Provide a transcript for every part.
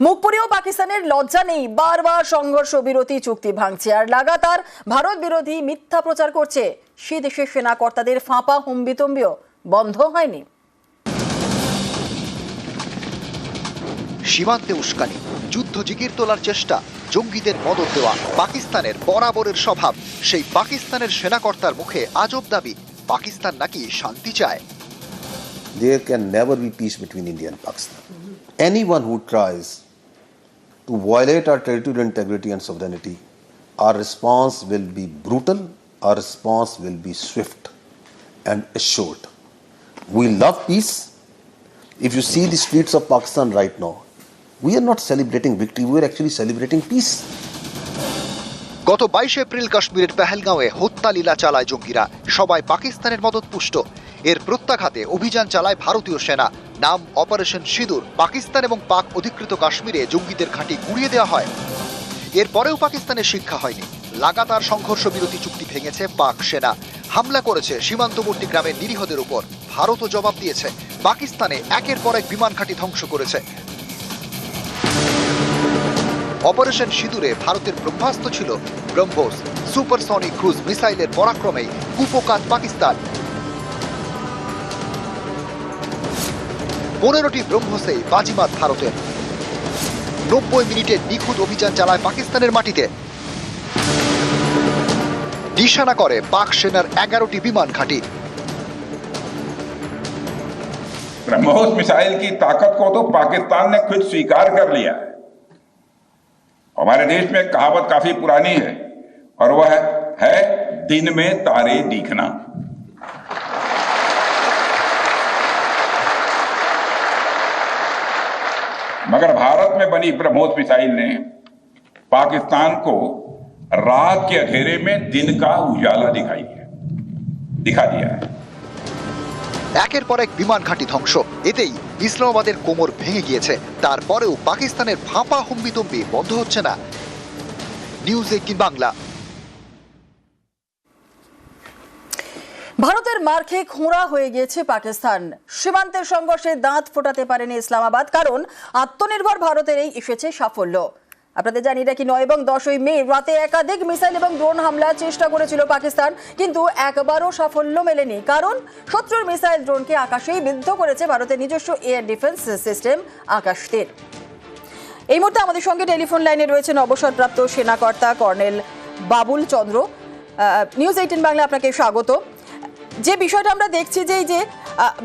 মুখ পাকিস্তানের লজ্জা নেই। বারবার সংঘর্ষ বিরতি চুক্তি ভাঙছে। আর লাগাতার ভারত বিরোধী মিথ্যা প্রচার করছে। সে দেশের সেনা কর্তাদের ফাঁপা হুম্বিতম্বিও বন্ধ হয়নি। সীমান্তে উস্কানি যুদ্ধ জিগির তোলার চেষ্টা জঙ্গিদের মদত দেওয়া পাকিস্তানের বরাবরের স্বভাব। সেই পাকিস্তানের সেনাকর্তার মুখে আজব দাবি পাকিস্তান নাকি শান্তি চায়। There can never be peace between India and Pakistan. Anyone who tries to violate our territorial integrity and sovereignty, our response will be brutal, our response will be swift and assured. We love peace. If you see the streets of Pakistan right now, we are not celebrating victory, we are actually celebrating peace. গত বাইশে April কাশ্মীরের পেহেলগাঁওয়ে হত্যা লীলা চালায় জঙ্গিরা সবাই পাকিস্তানের মদত পুষ্ট এর প্রত্যাঘাতে অভিযান চালায় ভারতীয় সেনা নাম অপারেশন সিঁদুর। পাকিস্তান এবং পাক অধিকৃত কাশ্মীরে জঙ্গিদের ঘাঁটি গুড়িয়ে দেওয়া হয়। এরপরেও পাকিস্তানের শিক্ষা হয়নি। লাগাতার সংঘর্ষ বিরতি চুক্তি ভেঙেছে পাক সেনা। হামলা করেছে সীমান্তবর্তী গ্রামের নিরীহদের উপর। ভারতও জবাব দিয়েছে, পাকিস্তানে একের পর এক বিমান ঘাঁটি ধ্বংস করেছে। অপারেশন সিঁদুরে ভারতের ব্রহ্মাস্ত্র ছিল ব্রহ্মোস। সুপারসনিক ক্রুজ মিসাইলের পরাক্রমেই কুপকাত পাকিস্তান পনেরোটি ব্রহ্মসেই বাজিমাত ভারতের নব্বই মিনিটে নিখুঁত অভিযান চালায় পাকিস্তানের মাটিতে নিশানা করে পাক সেনার এগারোটি বিমান ঘাঁটি ब्रह्मोस मिसाइल की ताकत को तो पाकिस्तान ने खुद स्वीकार कर लिया है हमारे देश में एक कहावत काफी पुरानी है और वह है दिन में तारे दिखना मगर भारत में बनी ब्रह्मोस मिसाइल ने पाकिस्तान को रात के अंधेरे में दिन का उजाला दिखाई है दिखा दिया है একের পর এক বিমান ঘাঁটি ধ্বংস এতেই ইসলামাবাদের কোমর ভেঙে গিয়েছে তারপরেও পাকিস্তানের ফাঁপা হুম্বিতম্বি বন্ধ হচ্ছে না নিউজ এইটিন বাংলা ভারতের মার খেয়ে খোঁড়া হয়ে গিয়েছে পাকিস্তান। সীমান্তের সংঘর্ষে দাঁত ফোটাতে পারেনি ইসলামাবাদ, কারণ আত্মনির্ভর ভারতের এই এসেছে সাফল্য। আপনাদের জানি এটা নাকি নয় এবং দশই মে রাতে একাধিক মিসাইল এবং ড্রোন হামলার চেষ্টা করেছিল পাকিস্তান, কিন্তু একবারও সাফল্য মেলেনি, কারণ শত্রুর মিসাইল ড্রোনকে আকাশেই বিদ্ধ করেছে ভারতের নিজস্ব এয়ার ডিফেন্স সিস্টেম আকাশ তীর এই মুহূর্তে আমাদের সঙ্গে টেলিফোন লাইনে রয়েছেন অবসরপ্রাপ্ত সেনাকর্তা colonel Babul Chandra. News eighteen Bangla আপনাকে স্বাগত। যে বিষয়টা আমরা দেখছি যে যে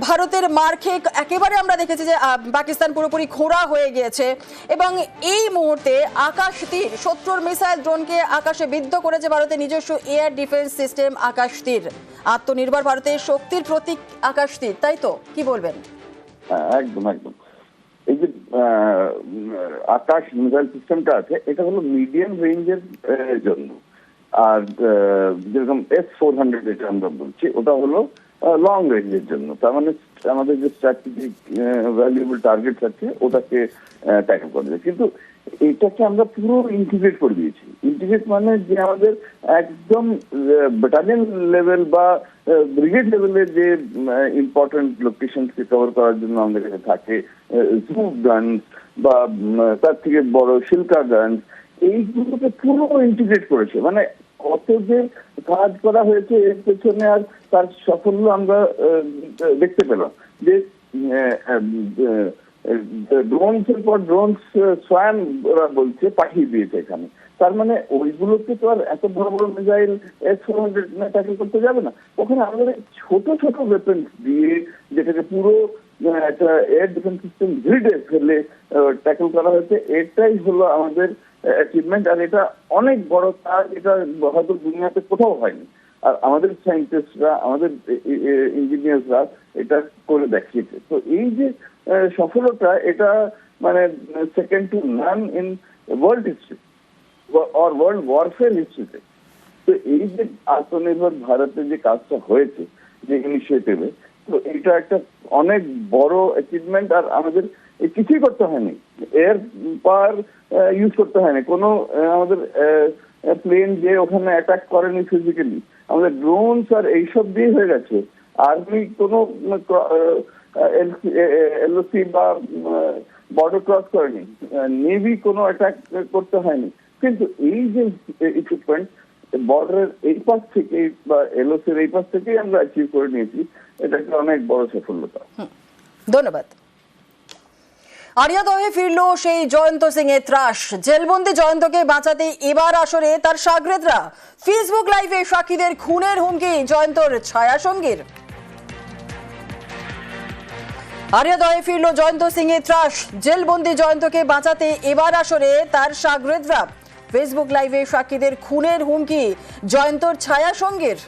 ভারতের মার খেয়ে একেবারে আমরা দেখেছি যে পাকিস্তান পুরোপুরি খোঁড়া হয়ে গিয়েছে এবং এই মুহূর্তে আকাশ তীর শত্রুর মিসাইল ড্রোনকে আকাশে বিদ্ধ করেছে ভারতের নিজস্ব এয়ার ডিফেন্স সিস্টেম আকাশ তীর। আত্মনির্ভর ভারতের শক্তির প্রতীক আকাশ তীর তাই তো? কি বলবেন? হ্যাঁ, একদম একদম। এই যে আকাশ মিসাইল সিস্টেমটা আছে এটা হলো মিডিয়াম রেঞ্জের জন্য। আর যেরকম এস ফোর হান্ড্রেড যেটা আমরা বলছি, ওটা হলো লং রেঞ্জের জন্য তার মানে আমাদের যে স্ট্র্যাটেজিক ভ্যালুয়েবল টার্গেট আছে, ওটাকে ট্যাকেল করে দেয়। কিন্তু এটাকে আমরা পুরো ইন্টিগ্রেট করে দিয়েছি ইন্টিগ্রেট মানে যে আমাদের একদম ব্যাটালিয়ন লেভেল বা ব্রিগেড লেভেলের যে ইম্পর্টেন্ট লোকেশনকে কভার করার জন্য আমাদের কাছে থাকে জুপ গানস বা তার থেকে বড় শিল্কা গানস এইগুলোকে পুরো ইন্টিগ্রেট করেছে। মানে কত যে কাজ করা হয়েছে, এর পেছনে আর তার সাফল্য আমরা দেখতে পেলাম। যে ড্রোনস এর পর ড্রোনস সোয়ান ওরা বলছে পাঠিয়ে দিয়েছে এখানে। তার মানে ওইগুলোকে তো আর এত বড় বড় মিসাইল এস ট্যাকেল করতে যাবে না। ওখানে আমাদের ছোট ছোট ওয়েপন্স দিয়ে যেটাকে পুরো একটা এয়ার ডিফেন্স সিস্টেম ফেলে ট্যাকেল করা হয়েছে, এটাই হলো আমাদের অ্যাচিভমেন্ট আর এটা অনেক বড় কাজ, এটা হয়তো দুনিয়াতে কোথাও হয়নি। আর আমাদের সায়েন্টিস্টরা আমাদের ইঞ্জিনিয়ার্সরা এটা করে দেখিয়েছে। তো এই যে সফলতা, এটা মানে second to none in world history or world warfare হিস্ট্রিতে তো এই যে আত্মনির্ভর ভারতের যে কাজটা হয়েছে, যে ইনিশিয়েটিভে তো এটা একটা অনেক বড় অ্যাচিভমেন্ট আর আমাদের কিছুই করতে হয়নি। এর পাওয়ার ইউজ করতে হয়নি। কোনো আমাদের প্লেন যে ওখানে অ্যাটাক করেনি ফিজিক্যালি আমাদের ড্রোনস আর এইসব দিয়ে হয়ে গেছে। আর্মি কোনো এলওসি বা বর্ডার ক্রস করেনি। নেভি কোনো অ্যাটাক করতে হয়নি। কিন্তু এই যে ইকুইপমেন্ট বর্ডারের এই পাশ থেকে বা এলওসির এই পাশ থেকেই আমরা অ্যাচিভ করে নিয়েছি। এটা একটা অনেক বড় সফলতা ধন্যবাদ। আরিয়াদহে ফিরল সেই জয়ন্ত সিং এর ত্রাস। জেলবন্দি জয়ন্তকে বাঁচাতে এবার আসরে তার সাগরেদরা। ফেসবুক লাইভে সাক্ষীদের খুনের হুমকি জয়ন্তর ছায়া সঙ্গীর আরিয়াদহে ফিরল জয়ন্ত সিং এর ত্রাস। জেলবন্দি জয়ন্তকে বাঁচাতে এবার আসরে তার সাগরেদরা। ফেসবুক লাইভে সাক্ষীদের খুনের হুমকি জয়ন্তর ছায়া সঙ্গীর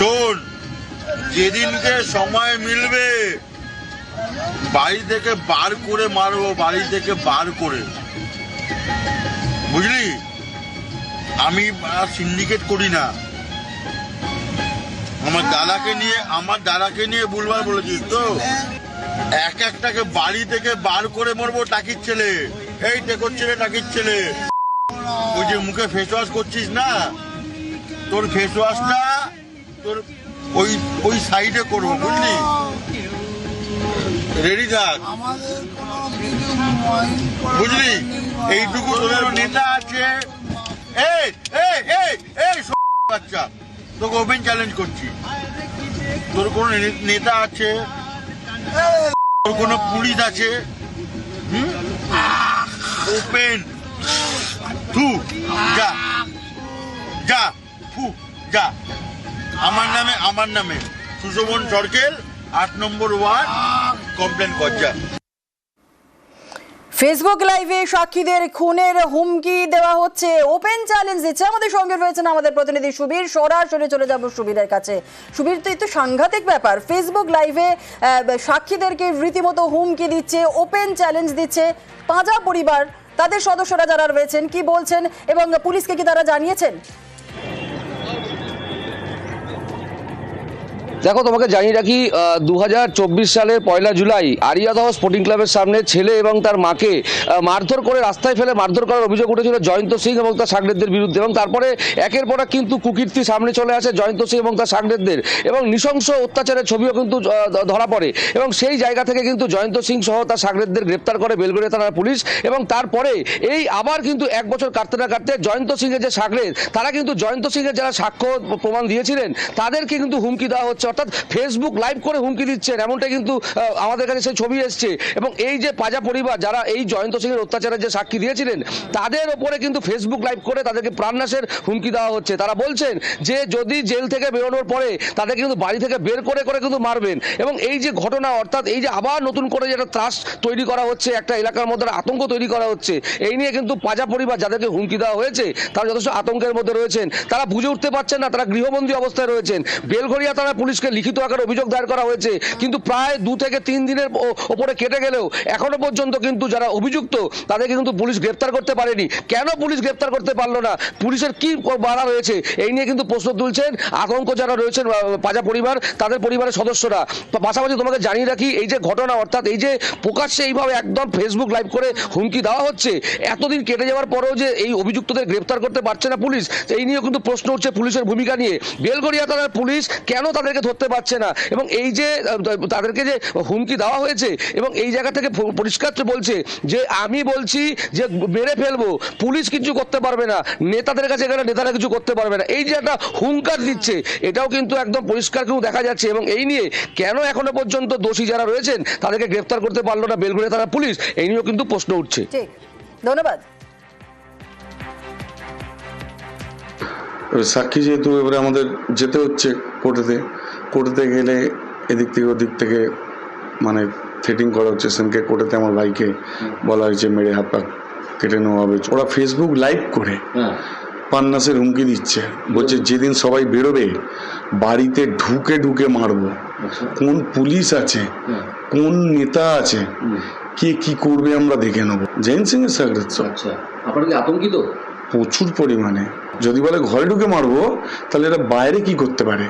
শোন, যেদিনকে সময় মিলবে, বাড়ি থেকে বার করে মারবো, বাড়ি থেকে বার করে। বুঝলি? আমি সিন্ডিকেট করি না। আমার দাদাকে নিয়ে, আমার দাদাকে নিয়ে ভুলবার বলেছিস তো? এক একটাকে বাড়ি থেকে বার করে মরবো টাকির ছেলে। এই টেকর ছেলে, টাকির ছেলে। ওই যে মুখে ফেস ওয়াশ করছিস না? তোর ফেস ওয়াশটা তোর ওই ওই সাইডে করব, বুঝলি? রেডি থাক বুঝলি? এইটুকু তোদের নেতা আছে। এই বাচ্চা, তোকে ওপেন চ্যালেঞ্জ করছি। তোর কোনো নেতা আছে? তোর কোনো পুলিশ আছে? ওপেন তু যা। যা ফু যা। আমার নামে আমার নামে। সুশোভন সরকেল, আট নম্বর ওয়ার্ড, কমপ্লেন কর যা ফেসবুক লাইভে সাক্ষীদের খুনের হুমকি দেওয়া হচ্ছে। ওপেন চ্যালেঞ্জ দিচ্ছে আমাদের সঙ্গে রয়েছেন আমাদের প্রতিনিধি সুবীর। সরাসরি চলে যাব সুবীরের কাছে। সুবীর, তো তো সাংঘাতিক ব্যাপার। ফেসবুক লাইভে সাক্ষীদেরকে রীতিমতো হুমকি দিচ্ছে ওপেন চ্যালেঞ্জ দিচ্ছে পাঁজা পরিবার। তাদের সদস্যরা যারা রয়েছেন, কি বলছেন এবং পুলিশকে কি তারা জানিয়েছেন? দেখো, তোমাকে জানিয়ে রাখি দু হাজার চব্বিশ সালের পয়লা জুলাই আরিয়াদহ স্পোর্টিং ক্লাবের সামনে ছেলে এবং তার মাকে মারধর করে রাস্তায় ফেলে মারধর করার অভিযোগ উঠেছিল জয়ন্ত সিং এবং তার সাগরেদদের বিরুদ্ধে এবং তারপরে একের পর কিন্তু কুকীর্তি সামনে চলে আসে জয়ন্ত সিং এবং তার সাগরেদদের এবং নৃশংস অত্যাচারের ছবিও কিন্তু ধরা পড়ে এবং সেই জায়গা থেকে কিন্তু জয়ন্ত সিং সহ তার সাগরেদদের গ্রেপ্তার করে বেলগড়িয়া থানার পুলিশ এবং তারপরে এই আবার কিন্তু এক বছর কাটতে না কাটতে জয়ন্ত সিংয়ের যে সাগরেদ তারা কিন্তু জয়ন্ত সিংয়ের যারা সাক্ষ্য প্রমাণ দিয়েছিলেন, তাদেরকে কিন্তু হুমকি দেওয়া হচ্ছে অর্থাৎ ফেসবুক লাইভ করে হুমকি দিচ্ছেন, এমনটা কিন্তু আমাদের কাছে সেই ছবি এসছে। এবং এই যে পাজা পরিবার, যারা এই জয়ন্ত সিংয়ের অত্যাচারের যে সাক্ষী দিয়েছিলেন, তাদের ওপরে কিন্তু ফেসবুক লাইভ করে তাদেরকে প্রাণনাশের হুমকি দেওয়া হচ্ছে। তারা বলছেন যে, যদি জেল থেকে বেরোনোর পরে তাদের কিন্তু বাড়ি থেকে বের করে করে কিন্তু মারবেন। এবং এই যে ঘটনা, অর্থাৎ এই যে আবার নতুন করে যেটা ত্রাস তৈরি করা হচ্ছে, একটা এলাকার মধ্যে আতঙ্ক তৈরি করা হচ্ছে, এই নিয়ে কিন্তু পাজা পরিবার যাদেরকে হুমকি দেওয়া হয়েছে, তারা যথেষ্ট আতঙ্কের মধ্যে রয়েছেন। তারা বুঝে উঠতে পারছেন না, তারা গৃহবন্দী অবস্থায় রয়েছেন। বেলঘরিয়া থানার পুলিশকে লিখিত আকারে অভিযোগ দায়ের করা হয়েছে। কিন্তু প্রায় দু থেকে তিন দিনের ওপরে কেটে গেলেও এখনও পর্যন্ত কিন্তু যারা অভিযুক্ত, তাদেরকে কিন্তু পুলিশ গ্রেপ্তার করতে পারেনি। কেন পুলিশ গ্রেপ্তার করতে পারল না? পুলিশের কি বাধা রয়েছে? এই নিয়ে কিন্তু প্রশ্ন তুলছেন আতঙ্ক যারা রয়েছেন পাজা পরিবার, তাদের পরিবারের সদস্যরা। পাশাপাশি তোমাকে জানিয়ে রাখি, এই যে ঘটনা, অর্থাৎ এই যে প্রকাশ্যে এইভাবে একদম ফেসবুক লাইভ করে হুমকি দেওয়া হচ্ছে, এতদিন কেটে যাওয়ার পরেও যে এই অভিযুক্তদের গ্রেপ্তার করতে পারছে না পুলিশ এই নিয়েও কিন্তু প্রশ্ন উঠছে পুলিশের ভূমিকা নিয়ে। বেলগড়িয়া থানার পুলিশ কেন তাদেরকে ধরতে পারছে না। এবং এই যে তাদেরকে যে হুমকি দেওয়া হয়েছে এবং এই জায়গা থেকে পরিষ্কার বলছে যে আমি বলছি যে মেরে ফেলব পুলিশ কিছু করতে পারবে না নেতাদের কাছে গেলে নেতারা কিছু করতে পারবে না। এই যে একটা হুঙ্কার দিচ্ছে এটাও কিন্তু একদম পরিষ্কার কিন্তু দেখা যাচ্ছে। এবং এই নিয়ে কেন এখনও পর্যন্ত দোষী যারা রয়েছেন তাদেরকে গ্রেফতার করতে পারল না বেলগুড়িয়া তারা পুলিশ এই নিয়েও কিন্তু প্রশ্ন উঠছে। ধন্যবাদ। সাক্ষী যেহেতু এবারে আমাদের যেতে হচ্ছে কোর্টেতে কোর্টেতে গেলে এদিক থেকে ওদিক থেকে মানে থ্রেটিং করা হচ্ছে। সেনকে কোর্টেতে আমার ভাইকে বলা হয়েছে মেরে হাত পা কেটে নেওয়া হবে। ওরা ফেসবুক লাইভ করে। পান্নাসের হুমকি দিচ্ছে। বলছে যেদিন সবাই বেরোবে বাড়িতে ঢুকে ঢুকে মারবো। কোন পুলিশ আছে? কোন নেতা আছে? কে কি করবে আমরা দেখে নেব। জৈন সিং এর সাগরেদ সব আপনারা কি আতঙ্কিত? প্রচুর পরিমাণে। যদি বলে ঘরে ঢুকে মারবো তাহলে এরা বাইরে কি করতে পারে?